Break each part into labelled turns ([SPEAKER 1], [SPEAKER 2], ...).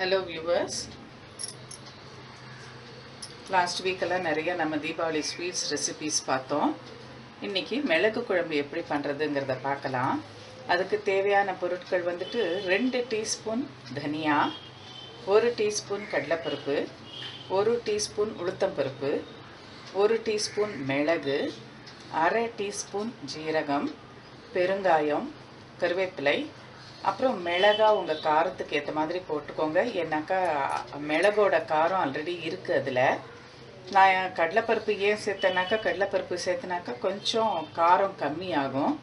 [SPEAKER 1] Hello viewers last வீக்கெல்லாம் நிறைய நம்ம Deepavali sweets recipes பார்த்தோம். இன்றைக்கி மிளகு குழம்பு எப்படி பண்ணுறதுங்கிறத பார்க்கலாம். அதுக்கு தேவையான பொருட்கள் வந்துட்டு ரெண்டு டீஸ்பூன் தனியா ஒரு டீஸ்பூன் கடலைப்பருப்பு ஒரு டீஸ்பூன் உளுத்தம்பருப்பு ஒரு டீஸ்பூன் மிளகு அரை டீஸ்பூன் ஜீரகம் பெருங்காயம் கருவேப்பிலை அப்புறம் மிளகா உங்கள் காரத்துக்கு ஏற்ற மாதிரி போட்டுக்கோங்க. ஏன்னாக்கா மிளகோட காரம் ஆல்ரெடி இருக்குது அதில். நான் கடலைப்பருப்பு ஏன் சேர்த்தனாக்கா கடலைப்பருப்பு சேர்த்தனாக்கா கொஞ்சம் காரம் கம்மியாகும்.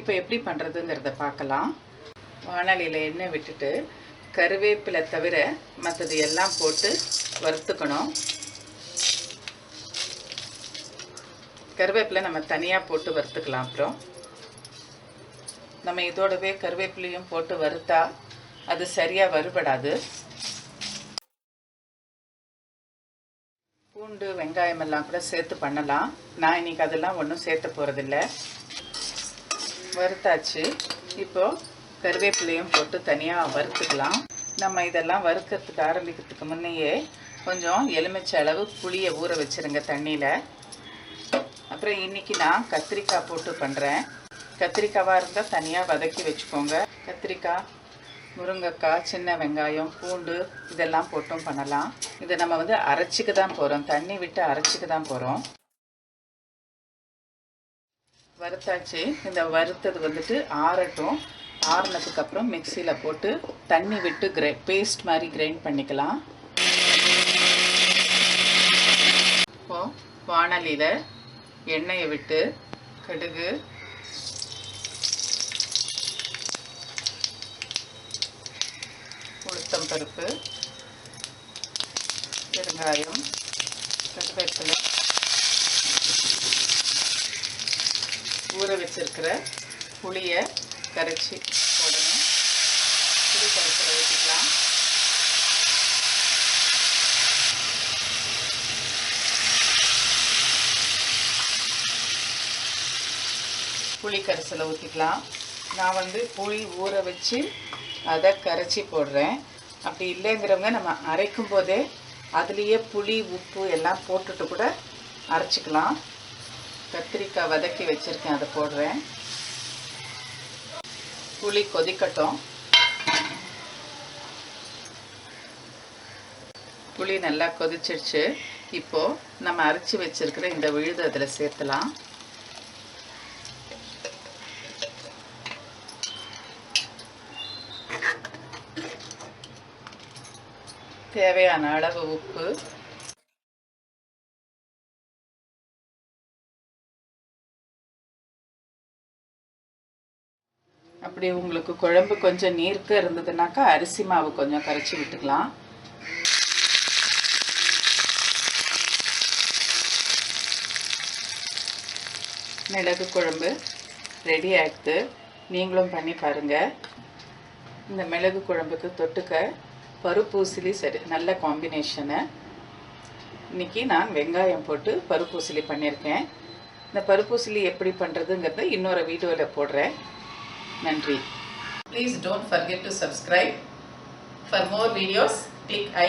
[SPEAKER 1] இப்போ எப்படி பண்ணுறதுங்கிறத பார்க்கலாம். வானொலியில் எண்ணெய் விட்டுட்டு கருவேப்பிலை தவிர மற்றது எல்லாம் போட்டு வறுத்துக்கணும். கருவேப்பிலை நம்ம தனியாக போட்டு வறுத்துக்கலாம் அப்புறம். நம்ம இதோடவே கருவேப்பிலையும் போட்டு வறுத்தா அது சரியாக வறுபடாது. பூண்டு வெங்காயம் எல்லாம் கூட சேர்த்து பண்ணலாம். நான் இன்னைக்கு அதெல்லாம் ஒன்றும் சேர்த்து போகிறதில்ல வறுத்தாச்சு. இப்போது கருவேப்பிலையும் போட்டு தனியாக வறுத்துக்கலாம். நம்ம இதெல்லாம் வறுக்கிறதுக்கு ஆரம்பிக்கிறதுக்கு முன்னையே கொஞ்சம் எலுமிச்சை அளவு புளியை ஊற வச்சுருங்க தண்ணியில். அப்புறம் இன்றைக்கி நான் கத்திரிக்காய் போட்டு பண்ணுறேன் கத்திரிக்காவாக இருந்தால் தனியாக வதக்கி வச்சுக்கோங்க. கத்திரிக்காய் முருங்கைக்காய் சின்ன வெங்காயம் பூண்டு இதெல்லாம் போட்டும் பண்ணலாம். இதை நம்ம வந்து அரைச்சிக்க தான் போகிறோம் தண்ணி விட்டு அரைச்சிக்க தான் போகிறோம் வறுத்தாச்சு. இந்த வறுத்தது வந்துட்டு ஆறட்டும். ஆறுனதுக்கப்புறம் மிக்சியில் போட்டு தண்ணி விட்டு கிரை பேஸ்ட் மாதிரி கிரைண்ட் பண்ணிக்கலாம். இப்போது வானலியில் எண்ணெயை விட்டு கடுகு பருப்பு பெருங்காயம் கருவேப்பிலை ஊற வச்சிருக்கிற புளியை கரைச்சி போடணும். புளி கரைச்சலை ஊற்றிக்கலாம் புளி கரைசலை ஊற்றிக்கலாம் நான் வந்து புளி ஊற வச்சு அதை கரைச்சி போடுறேன். அப்படி இல்லைங்கிறவங்க நம்ம அரைக்கும் போதே அதுலேயே புளி உப்பு எல்லாம் போட்டுட்டு கூட அரைச்சிக்கலாம். கத்திரிக்காய் வதக்கி வச்சுருக்கேன் அதை போடுறேன். புளி கொதிக்கட்டும். புளி நல்லா கொதிச்சிருச்சு. இப்போது நம்ம அரைச்சி வச்சுருக்கிற இந்த விழுது அதில் சேர்த்துலாம். தேவையான அளவு உப்பு. அப்படி உங்களுக்கு குழம்பு கொஞ்சம் நீர்க்க இருந்ததுனாக்கா அரிசி மாவு கொஞ்சம் கரைச்சி விட்டுக்கலாம். மிளகு குழம்பு ரெடி ஆகிடுது நீங்களும் பண்ணி பாருங்கள் இந்த மிளகு குழம்புக்கு தொட்டுக்க பருப்பூசிலி சரி நல்ல காம்பினேஷனு இன்றைக்கி நான் வெங்காயம் போட்டு பருப்பூசிலி பண்ணியிருக்கேன். இந்த பருப்பூசிலி எப்படி பண்ணுறதுங்கிறத இன்னொரு வீடியோவில் போடுறேன். நன்றி. Please don't forget to subscribe for more videos click I